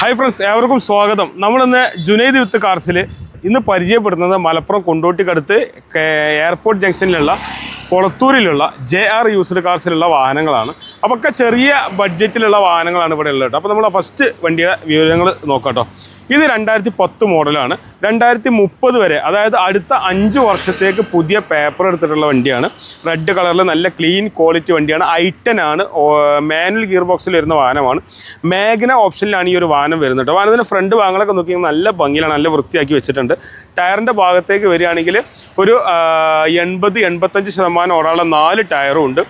Hi friends ഏവർക്കും സ്വാഗതം. നമ്മളിന്ന് ജുനൈദ് വിത്ത് കാർസിൽ ഇന്ന് പരിചയപ്പെടുന്നത് മലപ്പുറം കൊണ്ടോട്ടിക്കടുത്ത് എയർപോർട്ട് ജംഗ്ഷനിലുള്ള കൊളത്തൂരിലുള്ള ജെ ആർ യൂസ്ഡ് കാർസിലുള്ള വാഹനങ്ങളാണ്. അപ്പോൾ ഒക്കെ ചെറിയ ബഡ്ജറ്റിലുള്ള വാഹനങ്ങളാണ് ഇവിടെ ഉള്ളത്. അപ്പോൾ നമ്മൾ ഫസ്റ്റ് വണ്ടിയുടെ വിവരങ്ങൾ നോക്കാം കേട്ടോ ഇത് രണ്ടായിരത്തി പത്ത് മോഡലാണ്. രണ്ടായിരത്തി മുപ്പത് വരെ അതായത് അടുത്ത അഞ്ച് വർഷത്തേക്ക് പുതിയ പേപ്പർ എടുത്തിട്ടുള്ള വണ്ടിയാണ്. റെഡ് കളറിൽ നല്ല ക്ലീൻ ക്വാളിറ്റി വണ്ടിയാണ്. ഐറ്റൻ ആണ് മാനുവൽ ഗിയർ ബോക്സിൽ വരുന്ന വാഹനമാണ്. മേഘന ഓപ്ഷനിലാണ് ഈ ഒരു വാഹനം വരുന്നത് വാഹനത്തിന്റെ ഫ്രണ്ട് ഭാഗങ്ങളൊക്കെ നോക്കി നല്ല ഭംഗിയിലാണ് നല്ല വൃത്തിയാക്കി വെച്ചിട്ടുണ്ട്. ടയറിന്റെ ഭാഗത്തേക്ക് വരികയാണെങ്കിൽ ഒരു എൺപത് എൺപത്തഞ്ച് ശതമാനം ഓടാനുള്ള നാല് ടയറും ഉണ്ട്.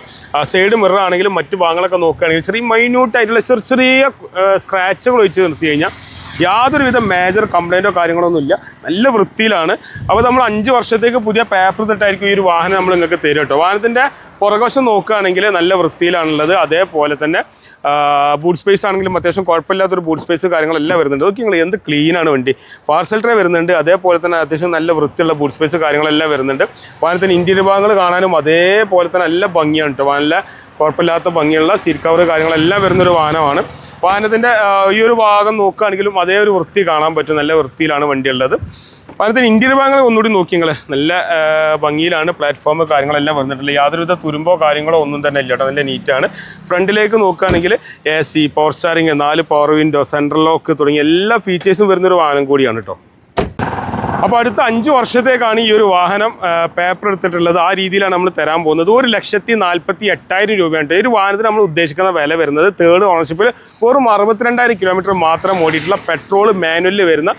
സൈഡ് മിറർ ആണെങ്കിലും മറ്റു ഭാഗങ്ങളൊക്കെ നോക്കുകയാണെങ്കിൽ ചെറിയ മൈന്യൂട്ടായിട്ടുള്ള ചെറിയ ചെറിയ സ്ക്രാച്ചുകൾ വെച്ച് നിർത്തി കഴിഞ്ഞാൽ യാതൊരുവിധ മേജർ കംപ്ലൈന്റോ കാര്യങ്ങളോ ഒന്നുമില്ല. നല്ല വൃത്തിയിലാണ്. അപ്പോൾ നമ്മൾ അഞ്ച് വർഷത്തേക്ക് പുതിയ പേപ്പർ തൊട്ടായിരിക്കും ഈ ഒരു വാഹനം നമ്മൾ നിങ്ങൾക്ക് തരും കേട്ടോ. വാഹനത്തിന്റെ പുറകോശം നോക്കുകയാണെങ്കിൽ നല്ല വൃത്തിയിലാണുള്ളത്. അതേപോലെ തന്നെ ബൂട്ട് സ്പേസ് ആണെങ്കിലും അത്യാവശ്യം കുഴപ്പമില്ലാത്തൊരു ബൂട്ട് സ്പേസ് കാര്യങ്ങളെല്ലാം വരുന്നുണ്ട്. നോക്കി നിങ്ങൾ എന്ത് ക്ലീനാണ് വണ്ടി. പാർസൽ ട്രേ വരുന്നുണ്ട്. അതേപോലെ തന്നെ അത്യാവശ്യം നല്ല വൃത്തിയുള്ള ബൂട്ട് സ്പേസ് കാര്യങ്ങളെല്ലാം വരുന്നുണ്ട്. വാഹനത്തിന് ഇന്റീരിയർ ഭാഗങ്ങൾ കാണാനും അതേപോലെ തന്നെ നല്ല ഭംഗിയാണ് കേട്ടോ. നല്ല കുഴപ്പമില്ലാത്ത ഭംഗിയുള്ള സീറ്റ് കവർ കാര്യങ്ങളെല്ലാം വരുന്നൊരു വാഹനമാണ്. വാഹനത്തിന്റെ ഈ ഒരു ഭാഗം നോക്കുകയാണെങ്കിലും അതേ ഒരു വൃത്തി കാണാൻ പറ്റും. നല്ല വൃത്തിയിലാണ് വണ്ടി ഉള്ളത് വാഹനത്തിന് ഇന്റീരിയർ ഭാഗങ്ങൾ ഒന്നുകൂടി നോക്കി നല്ല ഭംഗിയിലാണ് പ്ലാറ്റ്ഫോം കാര്യങ്ങളെല്ലാം വന്നിട്ടുള്ളത്. യാതൊരുവിധ തുരുമ്പോ കാര്യങ്ങളോ ഒന്നും തന്നെ ഇല്ല കേട്ടോ. നല്ല നീറ്റാണ് ഫ്രണ്ടിലേക്ക് നോക്കുകയാണെങ്കിൽ എ സി പവർ സ്റ്റാറിങ് നാല് പവർ വിൻഡോ സെൻട്രൽ ലോക്ക് തുടങ്ങിയ എല്ലാ ഫീച്ചേഴ്സും വരുന്നൊരു വാഹനം കൂടിയാണ് കേട്ടോ. അപ്പോൾ അടുത്ത അഞ്ച് വർഷത്തേക്കാണ് ഈ ഒരു വാഹനം പേപ്പർ എടുത്തിട്ടുള്ളത്. ആ രീതിയിലാണ് നമ്മൾ തരാൻ പോകുന്നത്. ഒരു ലക്ഷത്തി നാൽപ്പത്തി എട്ടായിരം രൂപയാണ്. ഈ ഒരു വാഹനത്തിന് നമ്മൾ ഉദ്ദേശിക്കുന്ന വില വരുന്നത് തേർഡ് ഓണർഷിപ്പിൽ വെറും അറുപത്തിരണ്ടായിരം കിലോമീറ്റർ മാത്രം ഓടിയിട്ടുള്ള പെട്രോൾ മാനുവലിൽ വരുന്ന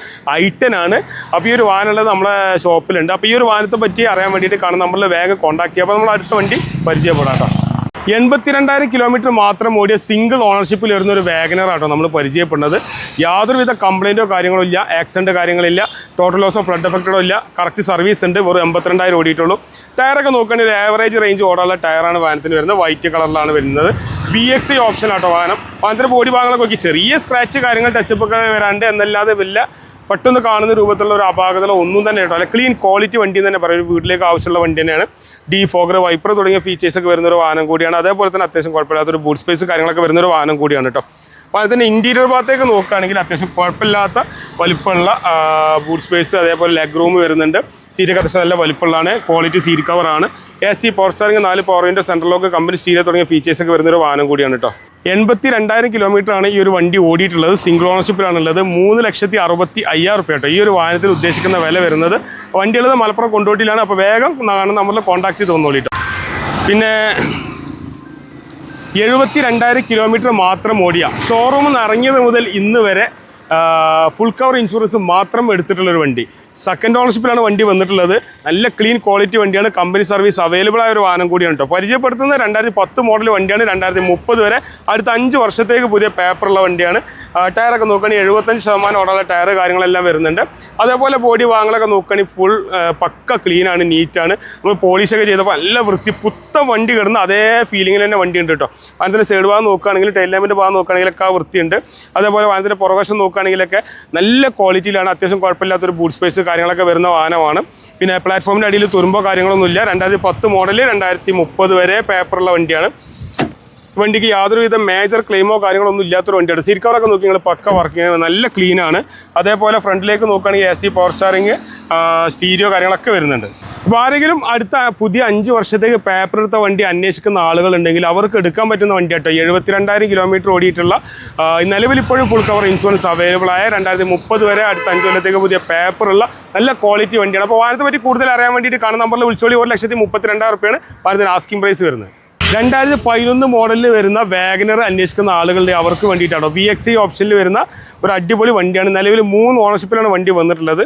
ഐറ്റൻ ആണ്. അപ്പോൾ ഈ ഒരു വാഹനം ഉള്ളത് നമ്മുടെ ഷോപ്പിലുണ്ട് അപ്പോൾ ഈ ഒരു വാഹനത്തെ പറ്റി അറിയാൻ വേണ്ടിയിട്ട് കാണാൻ നമ്മൾ വേഗം കോൺടാക്ട് ചെയ്യുക അപ്പോൾ നമ്മൾ അടുത്ത വണ്ടി പരിചയപ്പെടാം കേട്ടോ. എൺപത്തിരണ്ടായിരം കിലോമീറ്റർ മാത്രം ഓടിയ സിംഗിൾ ഓണർഷിപ്പിൽ വരുന്ന ഒരു വാഗനർ ആട്ടോ നമ്മൾ പരിചയപ്പെടുന്നത്. യാതൊരുവിധ കംപ്ലൈന്റോ കാര്യങ്ങളോ ഇല്ല ആക്സിഡന്റ് കാര്യങ്ങളില്ല ടോട്ടൽ ലോസ് ഫ്ലഡ് എഫക്റ്റോ ഇല്ല. കറക്റ്റ് സർവീസ് ഉണ്ട് വെറും എൺപത്തിരണ്ടായിരം ഓടിയിട്ടുള്ളൂ. ടയറൊക്കെ നോക്കുകയാണെങ്കിൽ ഒരു ആവറേജ് റേഞ്ച് ഓടാനുള്ള ടയറാണ് വാഹനത്തിന് വരുന്നത്. വൈറ്റ് കളറിലാണ് വരുന്നത്. ബി എക്സ് ഐ ഓപ്ഷൻ ആട്ടോ വാഹനം. വാഹനത്തിന്റെ ബോഡി ഭാഗങ്ങളൊക്കെ ചെറിയ സ്ക്രാച്ച് കാര്യങ്ങൾ ടച്ചപ്പ് ഒക്കെ വരാണ്ട് എന്നല്ലാതെ വലിയ പെട്ടെന്ന് കാണുന്ന രൂപത്തിലുള്ള ഒരു അപാകതകളോ ഒന്നും തന്നെ കേട്ടോ. അല്ല ക്ലീൻ ക്വാളിറ്റി വണ്ടി തന്നെ പറയും. വീട്ടിലേക്ക് ആവശ്യമുള്ള വണ്ടി തന്നെയാണ്. ഡി ഫോഗർ വൈപ്പർ തുടങ്ങിയ ഫീച്ചേഴ്സ് ഒക്കെ വരുന്ന ഒരു വാഹനം കൂടിയാണ്. അതേപോലെ തന്നെ അത്യാവശ്യം കുഴപ്പമില്ലാത്തൊരു ബൂട്ട് സ്പേസ് കാര്യങ്ങളൊക്കെ വരുന്ന ഒരു വാഹനം കൂടിയാണ് കേട്ടോ അപ്പോൾ അതിന്റെ ഇന്റീരിയർ ഭാഗത്തേക്ക് നോക്കുകയാണെങ്കിൽ അത്യാവശ്യം കുഴപ്പമില്ലാത്ത വലിപ്പമുള്ള ബൂട്ട് സ്പേസ് അതേപോലെ ലെഗ് റൂം വരുന്നുണ്ട്. സീറ്റൊക്കെ അത്യാവശ്യം നല്ല വലിപ്പമുള്ളതാണ്. ക്വാളിറ്റി സീറ്റ് കവറാണ് എ സി പവർ നാല് പവറിന്റെ സെൻട്രൽ ലോക്ക് കമ്പനി സ്റ്റീരിയ തുടങ്ങിയ ഫീച്ചേഴ്സ് ഒക്കെ വരുന്ന ഒരു വാഹനം കൂടിയാണ് കേട്ടോ എൺപത്തി രണ്ടായിരം കിലോമീറ്റർ ആണ് ഈ ഒരു വണ്ടി ഓടിയിട്ടുള്ളത്. സിംഗിൾ ഓണർഷിപ്പിലാണുള്ളത് മൂന്ന് ലക്ഷത്തി അറുപത്തി അയ്യായിരം റുപ്യ കേട്ടോ. ഈ ഒരു വാഹനത്തിൽ ഉദ്ദേശിക്കുന്ന വില വരുന്നത്. വണ്ടിയുള്ളത് മലപ്പുറം കൊണ്ടോട്ടിയിലാണ് അപ്പോൾ വേഗം നാണ് നമ്മൾ കോൺടാക്ട് ചെയ്ത് തോന്നോളിട്ടോ പിന്നെ എഴുപത്തി രണ്ടായിരം കിലോമീറ്റർ മാത്രം ഓടിയ. ഷോറൂമിൽ നിന്ന് ഇറങ്ങിയത് മുതൽ ഇന്ന് വരെ ഫുൾ കവർ ഇൻഷുറൻസ് മാത്രം എടുത്തിട്ടുള്ളൊരു വണ്ടി. സെക്കൻഡ് ഓണർഷിപ്പിലാണ് വണ്ടി വന്നിട്ടുള്ളത്. നല്ല ക്ലീൻ ക്വാളിറ്റി വണ്ടിയാണ്. കമ്പനി സർവീസ് അവൈലബിൾ ആയ ഒരു വാഹനം കൂടിയാണ് കേട്ടോ പരിചയപ്പെടുത്തുന്ന രണ്ടായിരത്തി പത്ത് മോഡൽ വണ്ടിയാണ്. രണ്ടായിരത്തി മുപ്പത് വരെ അടുത്ത അഞ്ച് വർഷത്തേക്ക് പുതിയ പേപ്പറുള്ള വണ്ടിയാണ്. ടയറൊക്കെ നോക്കുകയാണെങ്കിൽ എഴുപത്തഞ്ച് ശതമാനം ഓടാതെ ടയർ കാര്യങ്ങളെല്ലാം വരുന്നുണ്ട്. അതേപോലെ ബോഡി വാങ്ങലൊക്കെ നോക്കുകയാണെങ്കിൽ ഫുൾ പക്ക ക്ലീനാണ് നീറ്റാണ് നമ്മൾ പോളിഷൊക്കെ ചെയ്തപ്പോൾ നല്ല വൃത്തി പുത്ത വണ്ടി കിടന്ന് അതേ ഫീലിങ്ങിൽ തന്നെ വണ്ടി ഉണ്ട് കേട്ടോ. വാനത്തിന്റെ സൈഡ് ഭാഗം നോക്കുകയാണെങ്കിൽ ടൈൽ ലാമ്പിന്റെ ഭാഗം നോക്കുകയാണെങ്കിലൊക്കെ ആ വൃത്തിയുണ്ട് അതേപോലെ വാഹനത്തിന്റെ പുറകശം നോക്കുകയാണെങ്കിലൊക്കെ നല്ല ക്വാളിറ്റിയിലാണ് അത്യാവശ്യം കുഴപ്പമില്ലാത്തൊരു ബൂട്ട് സ്പേസ് കാര്യങ്ങളൊക്കെ വരുന്ന വാഹനമാണ്. പിന്നെ പ്ലാറ്റ്ഫോമിന്റെ അടിയിൽ തുരുമ്പോ കാര്യങ്ങളൊന്നുമില്ല. രണ്ടായിരത്തി പത്ത് മോഡൽ രണ്ടായിരത്തി മുപ്പത് വരെ പേപ്പറുള്ള വണ്ടിയാണ്. വണ്ടിക്ക് യാതൊരുവിധ മേജർ ക്ലെയിമോ കാര്യങ്ങളോ ഒന്നും ഇല്ലാത്തൊരു വണ്ടിയാണ്. സീറ്റ് നോക്കി നിങ്ങൾ പക്ക വർക്കിംഗ് നല്ല ക്ലീൻ ആണ്. അതേപോലെ ഫ്രണ്ടിലേക്ക് നോക്കുകയാണെങ്കിൽ A C power steering stereo കാര്യങ്ങളൊക്കെ വരുന്നുണ്ട്. അപ്പോൾ ആരെങ്കിലും അടുത്ത പുതിയ അഞ്ച് വർഷത്തേക്ക് പേപ്പർ എടുത്ത വണ്ടി അന്വേഷിക്കുന്ന ആളുകളുണ്ടെങ്കിൽ അവർക്ക് എടുക്കാൻ പറ്റുന്ന വണ്ടി കേട്ടോ. എഴുപത്തിരണ്ടായിരം കിലോമീറ്റർ ഓടിയിട്ടുള്ള നിലവിൽ ഇപ്പോഴും ഫുൾ കവർ ഇൻഷുറൻസ് അവൈലബിൾ ആയ രണ്ടായിരത്തി മുപ്പത് വരെ അടുത്ത അഞ്ച് കൊല്ലത്തേക്ക് പുതിയ പേപ്പറുള്ള നല്ല ക്വാളിറ്റി വണ്ടിയാണ്. അപ്പോൾ വാഹനത്തെ പറ്റി കൂടുതൽ അറിയാൻ വേണ്ടിയിട്ട് കാണുന്ന നമ്പറിൽ വിളിച്ചോളി. ഒരു ലക്ഷത്തി മുപ്പത്തിരണ്ടായിരം റുപ്യാണ് വാഹനത്തിന് ആസ്കിംഗ് പ്രൈസ് വരുന്നത്. രണ്ടായിരത്തി പതിനൊന്ന് മോഡലിൽ വരുന്ന വാഗനർ അന്വേഷിക്കുന്ന ആളുകളുടെ അവർക്ക് വേണ്ടിയിട്ടാണോ? വി എക്സ് ഇ ഓപ്ഷനിൽ വരുന്ന ഒരു അടിപൊളി വണ്ടിയാണ്. നിലവിൽ മൂന്ന് ഓണർഷിപ്പിലാണ് വണ്ടി വന്നിട്ടുള്ളത്.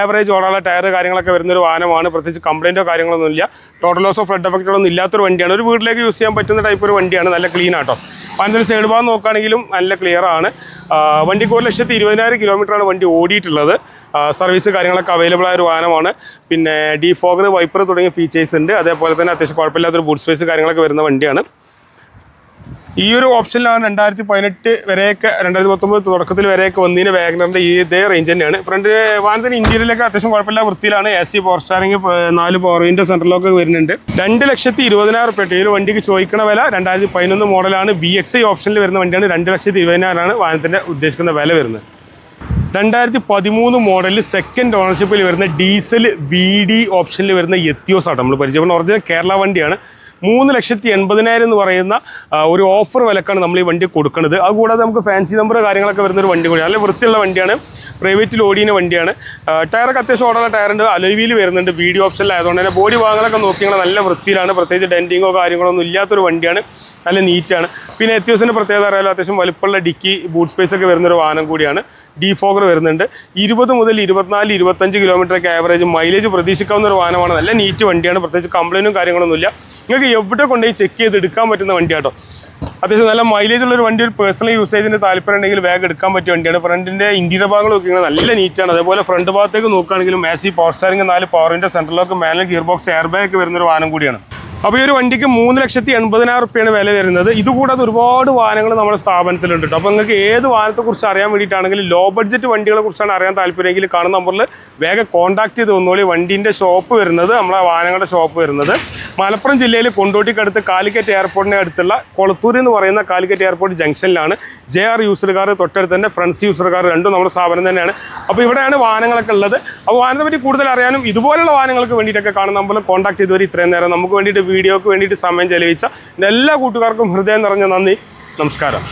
ആവറേജ് ഓടാനുള്ള ടയർ കാര്യങ്ങളൊക്കെ വരുന്ന ഒരു വാഹനമാണ്. പ്രത്യേകിച്ച് കംപ്ലൈന്റോ കാര്യങ്ങളൊന്നും ഇല്ല. ടോട്ടൽ ലോസ് ഓഫ് ഫ്ലഡ് എഫക്റ്റുകളൊന്നും ഇല്ലാത്തൊരു വണ്ടിയാണ്. ഒരു വീട്ടിലേക്ക് യൂസ് ചെയ്യാൻ പറ്റുന്ന ടൈപ്പ് ഒരു വണ്ടിയാണ്. നല്ല ക്ലീൻ ആട്ടോ. അതിന്റെ സൈഡ് ഭാഗം നോക്കുകയാണെങ്കിലും നല്ല ക്ലിയർ ആണ്. വണ്ടിക്ക് ഒരു ലക്ഷത്തി ഇരുപതിനായിരം കിലോമീറ്ററാണ് വണ്ടി ഓടിയിട്ടുള്ളത്. സർവീസ് കാര്യങ്ങളൊക്കെ അവൈലബിൾ ആയ ഒരു വാഹനമാണ്. പിന്നെ ഡി ഫോഗർ വൈപ്പർ തുടങ്ങിയ ഫീച്ചേഴ്സ് ഉണ്ട്. അതേപോലെ തന്നെ അത്യാവശ്യം കുഴപ്പമില്ലാത്തൊരു ബൂട്ട് സ്പേസ് കാര്യങ്ങളൊക്കെ വരുന്ന വണ്ടിയാണ്. ഈ ഒരു ഓപ്ഷനിലാണ് രണ്ടായിരത്തി പതിനെട്ട് വരെയൊക്കെ രണ്ടായിരത്തി പത്തൊമ്പത് തുടക്കത്തിൽ വരെയൊക്കെ വന്നതിന് വാഗ്നറിന്റെ ഈ ഇതേ റേഞ്ച് തന്നെയാണ്. ഫ്രണ്ട് വാഹനത്തിന് ഇന്ത്യയിലൊക്കെ അത്യാവശ്യം കുഴപ്പമില്ല വൃത്തിയിലാണ്. എ സി പവർ സ്റ്റാറിങ് നാല് പവർ വിൻഡോ വരുന്നുണ്ട് രണ്ട് ലക്ഷത്തി ഇരുപതിനായിരം റുപ്യ ഈ ഒരു വണ്ടിക്ക് ചോദിക്കുന്ന വില രണ്ടായിരത്തി പതിനൊന്ന് മോഡലാണ് ബി എക്സ് ഐ ഓപ്ഷനിൽ വരുന്ന വണ്ടിയാണ്. രണ്ട് ലക്ഷത്തി ഇരുപതിനായിരമാണ് വാഹനത്തിന്റെ ഉദ്ദേശിക്കുന്ന വില വരുന്നത്. രണ്ടായിരത്തി പതിമൂന്ന് മോഡലിൽ സെക്കൻഡ് ഓണർഷിപ്പിൽ വരുന്ന ഡീസൽ വി ഡി ഓപ്ഷനിൽ വരുന്ന എത്തിയോസ് ആണ്. നമ്മൾ പരിചയപ്പെടുന്ന ഒറിജിനൽ കേരള വണ്ടിയാണ്. മൂന്ന് ലക്ഷത്തി എൺപതിനായിരം എന്ന് പറയുന്ന ഒരു ഓഫർ വിലക്കാണ് നമ്മൾ ഈ വണ്ടി കൊടുക്കുന്നത് അതുകൂടാതെ നമുക്ക് ഫാൻസി നമ്പർ കാര്യങ്ങളൊക്കെ വരുന്ന ഒരു വണ്ടി കൂടിയാണ് നല്ല വൃത്തിയുള്ള വണ്ടിയാണ്. പ്രൈവറ്റിൽ ഓടിയുന്ന വണ്ടിയാണ്. ടയറൊക്കെ അത്യാവശ്യം ഓടാനുള്ള ടയറുണ്ട്. അലവിയിൽ വരുന്നുണ്ട് വീഡിയോ ഓപ്ഷനിലായതുകൊണ്ട് തന്നെ ബോഡി ഭാഗങ്ങളൊക്കെ നോക്കിയാൽ നല്ല വൃത്തിയിലാണ്. പ്രത്യേകിച്ച് ഡെന്റിങ്ങോ കാര്യങ്ങളോ ഒന്നും ഇല്ലാത്തൊരു വണ്ടിയാണ്. നല്ല നീറ്റാണ്. പിന്നെ എത്യോസിന്റെ പ്രത്യേകത അറിയാലോ അത്യാവശ്യം വലുപ്പമുള്ള ഡിക്കി ബൂട്ട് സ്പേസ് ഒക്കെ വരുന്ന ഒരു വാഹനം കൂടിയാണ്. ഡിഫോഗർ വരുന്നുണ്ട്. ഇരുപത് മുതൽ ഇരുപത്തിനാല് ഇരുപത്തഞ്ച് കിലോമീറ്റർ ഒക്കെ ആവറേജ് മൈലേജ് പ്രതീക്ഷിക്കാവുന്ന ഒരു വാഹനമാണ്. നല്ല നീറ്റ് വണ്ടിയാണ്. പ്രത്യേകിച്ച് കംപ്ലൈന്റും കാര്യങ്ങളൊന്നുമില്ല. നിങ്ങൾക്ക് എവിടെ കൊണ്ടുപോയി ചെക്ക് ചെയ്ത് എടുക്കാൻ പറ്റുന്ന വണ്ടിയാട്ടോ. അത്യാവശ്യം നല്ല മൈലേജ് ഉള്ള ഒരു വണ്ടി ഒരു പേഴ്സണൽ യൂസേജിന് താല്പര്യം ഉണ്ടെങ്കിൽ വേഗം എടുക്കാൻ പറ്റിയ വണ്ടിയാണ്. ഫ്രണ്ടിന്റെ ഇന്റീരിയർ ഭാഗങ്ങൾ നോക്കിയാൽ നല്ല നീറ്റാണ് അതേപോലെ ഫ്രണ്ട് ഭാഗത്തേക്ക് നോക്കുകയാണെങ്കിലും മാസി പവർ സ്റ്റാരിംഗ് നാല് പവറിന്റെ സെൻട്രലൊക്കെ manual gear box air bag ഒക്കെ വരുന്ന ഒരു വാഹനം കൂടിയാണ്. അപ്പോൾ ഈ ഒരു വണ്ടിക്ക് മൂന്ന് ലക്ഷത്തി എൺപതിനായിരം റുപ്യാണ് വില വരുന്നത്. ഇതുകൂടാതെ ഒരുപാട് വാഹനങ്ങൾ നമ്മുടെ സ്ഥാപനത്തിലുണ്ട്. കേട്ടോ അപ്പോൾ നിങ്ങൾക്ക് ഏത് വാഹനത്തെക്കുറിച്ച് അറിയാൻ വേണ്ടിയിട്ടാണെങ്കിൽ ലോ ബഡ്ജറ്റ് വണ്ടികളെ കുറിച്ചാണ് അറിയാൻ താല്പര്യമെങ്കിൽ കാണുന്ന നമ്പറിൽ വേഗം കോൺടാക്ട് ചെയ്ത് വന്നോളി. വണ്ടീന്റെ ഷോപ്പ് വരുന്നത് നമ്മളെ വാഹനങ്ങളുടെ ഷോപ്പ് വരുന്നത്. മലപ്പുറം ജില്ലയിൽ കൊണ്ടോട്ടിക്കടുത്ത് കാലിക്കറ്റ് എയർപോർട്ടിന് അടുത്തുള്ള കൊളത്തൂർ എന്ന് പറയുന്ന കാലിക്കറ്റ് എയർപോർട്ട് ജംഗ്ഷനിലാണ്. ജെ ആർ യൂസർ തൊട്ടടുത്ത് തന്നെ ഫ്രണ്ട്സ് യൂസർ രണ്ടും നമ്മുടെ സ്ഥാപനം തന്നെയാണ്. അപ്പോൾ ഇവിടെയാണ് വാഹനങ്ങളൊക്കെ ഉള്ളത്. അപ്പോൾ വാഹനത്തെ പറ്റി കൂടുതൽ അറിയാനും ഇതുപോലുള്ള വാഹനങ്ങൾക്ക് വേണ്ടിയിട്ടൊക്കെ കാണുന്ന നമ്മൾ കോൺടാക്ട് ചെയ്തവർ ഇത്രയും നേരം. നമുക്ക് വേണ്ടിയിട്ട് വീഡിയോക്ക് വേണ്ടിയിട്ട് സമയം ചെലവഴിച്ച എല്ലാ കൂട്ടുകാർക്കും ഹൃദയം നിറഞ്ഞ നന്ദി. നമസ്കാരം.